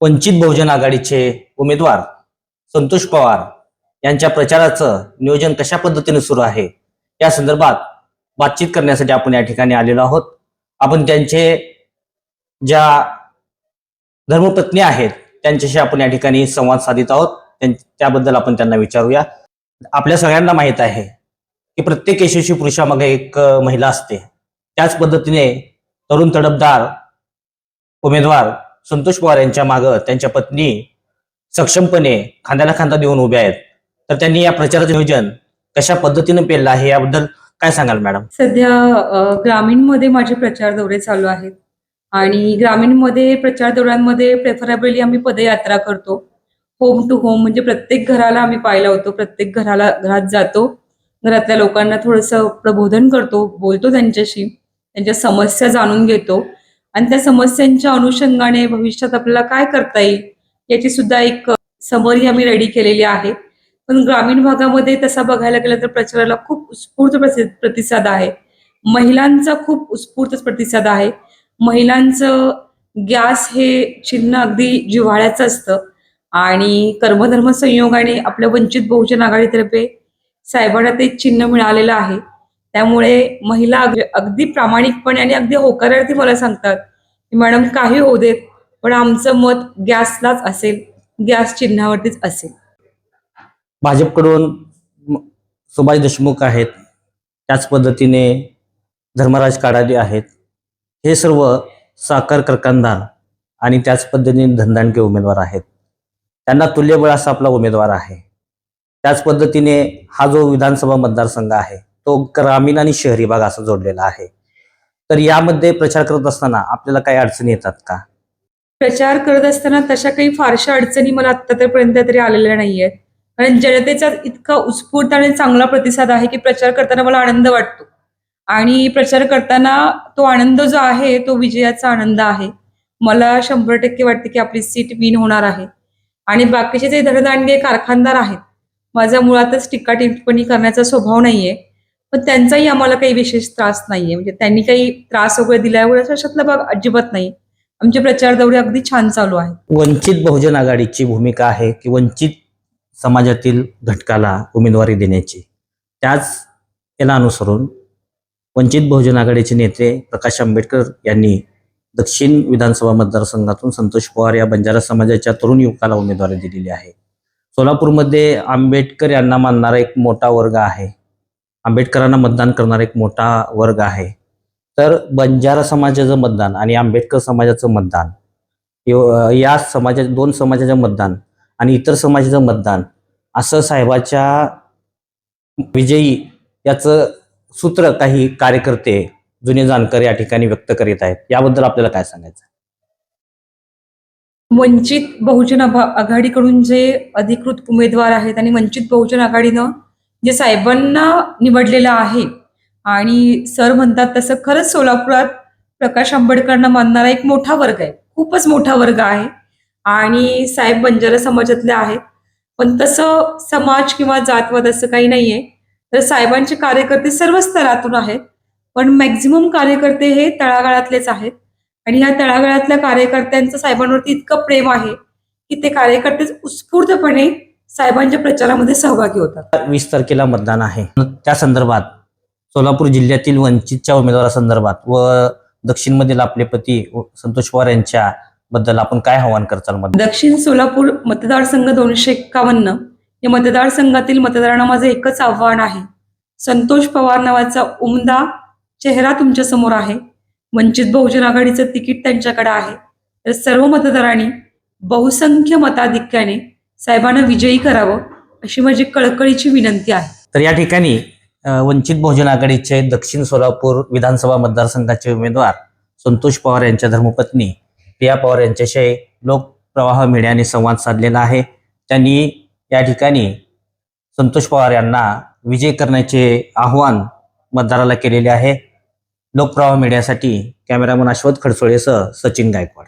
वंचित बहुजन आघाडीचे उमेदवार संतोष पवार यांच्या प्रचाराचं नियोजन कशा पद्धतीने सुरू आहे? या संदर्भात बातचीत करण्यासाठी आपण या ठिकाणी आलेलो आहोत. आपण त्यांचे ज्या धर्मपत्नी आहेत त्यांच्याशी आपण या ठिकाणी संवाद साधित आहोत. त्यां- त्याबद्दल आपण त्यांना विचारूया. आपल्या सगळ्यांना माहीत आहे की प्रत्येक यशस्वी पुरुषामागे एक महिला असते. त्याच पद्धतीने तरुण तडपदार उमेदवार संतोष पवार यांच्या मागं त्यांच्या पत्नी सक्षमपणे खांद्याला खांदा देऊन उभ्या आहेत. तर त्यांनी या प्रचाराचं नियोजन कशा पद्धतीने पेललं आहे याबद्दल काय सांगाल मॅडम? सध्या ग्रामीणमध्ये माझे प्रचार दौरे चालू आहेत. आणि ग्रामीणमध्ये प्रचार दौऱ्यांमध्ये प्रेफरेबली आम्ही पदयात्रा करतो. होम टू होम म्हणजे प्रत्येक घराला आम्ही पाहिला होतो प्रत्येक घराला घरात जातो. घरातल्या लोकांना थोडंसं प्रबोधन करतो बोलतो त्यांच्याशी. त्यांच्या समस्या जाणून घेतो. आणि त्या समस्यांच्या अनुषंगाने भविष्यात आपल्याला काय करता येईल याची सुद्धा एक समरी आम्ही रेडी केलेली आहे. पण ग्रामीण भागामध्ये तसा बघायला गेलं तर प्रचाराला खूप उत्स्फूर्त प्रतिसाद आहे. महिलांचा खूप उत्स्फूर्त प्रतिसाद आहे. महिलांचं गॅस हे चिन्ह अगदी जिव्हाळ्याचं असतं. आणि कर्मधर्म संयोगाने आपल्या वंचित बहुजन आघाडीतर्फे साहेबांना ते चिन्ह मिळालेलं आहे. त्यामुळे महिला अगदी प्रामाणिकपणे आणि अगदी होकारार्थी मला सांगतात मॅडम काही होऊ देत पण आमचं मत गॅसलाच असेल गॅस चिन्हावरतीच असेल. भाजपकडून सुभाष देशमुख आहेत त्याच पद्धतीने धर्मराज काढाली आहेत हे सर्व साखर कारखानदार आणि त्याच पद्धतीने धनदांडके उमेदवार आहेत. त्यांना तुल्यबळ असा आपला उमेदवार आहे. त्याच पद्धतीने हा जो विधानसभा मतदारसंघ आहे तो ग्रामीण आणि शहरी भाग असा जोडलेला आहे. तर यामध्ये प्रचार करत असताना आपल्याला काही अडचणी येतात का? प्रचार करत असताना तशा काही फारशा अडचणी मला आतापर्यंत तरी आलेल्या नाहीयेत. कारण जनतेचा इतका उत्स्फूर्त आणि चांगला प्रतिसाद आहे की प्रचार करताना मला आनंद वाटतो. आणि प्रचार करताना तो आनंद जो आहे तो विजयाचा आनंद आहे. मला शंभर टक्के वाटते की आपली सीट विन होणार आहे. आणि बाकीचे जे धडधांडगे कारखानदार आहेत माझा मुळातच टीका टिप्पणी करण्याचा स्वभाव नाहीये. पण त्यांचाही आम्हाला काही विशेष त्रास नाहीये. म्हणजे त्यांनी काही त्रास वगैरे दिल्यावर अशातला भाग अजिबात नाही. आमचे प्रचार दौरे अगदी छान चालू आहेत. वंचित बहुजन आघाडीची भूमिका आहे की वंचित समाजातील घटकाला उमेदवारी देण्याची? त्याच याला अनुसरून वंचित बहुजन आघाडीचे नेते प्रकाश आंबेडकर यांनी दक्षिण विधानसभा मतदारसंघातून संतोष पवार या बंजारा समाजाच्या तरुण युवकाला उमेदवारी दिलेली आहे. सोलापूरमध्ये आंबेडकर यांना मानणारा एक मोठा वर्ग आहे. आंबेडकरांना मतदान करणारा एक मोठा वर्ग आहे. तर बंजारा समाजाचं मतदान आणि आंबेडकर समाजाचं मतदान या समाजा दोन समाजाचं मतदान आणि इतर समाजाचं मतदान असं साहेबाच्या विजयी याचं सूत्र काही कार्यकर्ते जुने जाणकार या ठिकाणी व्यक्त करीत आहेत. याबद्दल आपल्याला काय सांगायचं? वंचित बहुजन आघाडीकडून जे अधिकृत उमेदवार आहेत आणि वंचित बहुजन आघाडीनं जे साहेबांना निवडलेलं आहे. आणि सर म्हणतात तसं खरंच सोलापुरात प्रकाश आंबेडकरांना मानणारा एक मोठा वर्ग आहे. खूपच मोठा वर्ग आहे. आणि साहेब बंजारा समाजातले आहेत. पण तसं समाज किंवा जातवाद असं काही नाहीये. तर साहेबांचे कार्यकर्ते सर्व स्तरातून आहेत. पण मॅक्झिमम कार्यकर्ते हे तळागाळातलेच आहेत. आणि ह्या तळागाळातल्या कार्यकर्त्यांचं साहेबांवरती इतकं प्रेम आहे की ते कार्यकर्तेच उत्स्फूर्तपणे साहेबांच्या प्रचारामध्ये सहभागी होतात. वीस तारखेला मतदान आहे. त्या संदर्भात सोलापूर जिल्ह्यातील वंचितच्या उमेदवारासंदर्भात व दक्षिणमधील आपले पती संतोष पवार यांच्या बद्दल आपण काय आव्हान करताल? दक्षिण सोलापूर मतदारसंघ दोनशे एक्कावन्न या मतदारसंघातील मतदारांना माझं एकच आव्हान आहे. संतोष पवार नावाचा उमदा चेहरा तुमच्यासमोर आहे. वंचित बहुजन आघाडीचं तिकीट त्यांच्याकडे आहे. तर सर्व मतदारांनी बहुसंख्य मताधिक्याने साहेबांना विजयी करावं अशी माझी कळकळीची विनंती आहे. तर या ठिकाणी वंचित बहुजन आघाडीचे दक्षिण सोलापूर विधानसभा मतदारसंघाचे उमेदवार संतोष पवार यांच्या धर्मपत्नी प्रिया पवार यांच्याशी लोकप्रवाह मीडियाने संवाद साधलेला आहे. त्यांनी या ठिकाणी संतोष पवार यांना विजय करण्याचे आव्हान मतदाराला केलेले आहे. लोकप्रवाह मीडियासाठी कॅमेरामन अश्वत खडसोळेसह सचिन गायकवाड.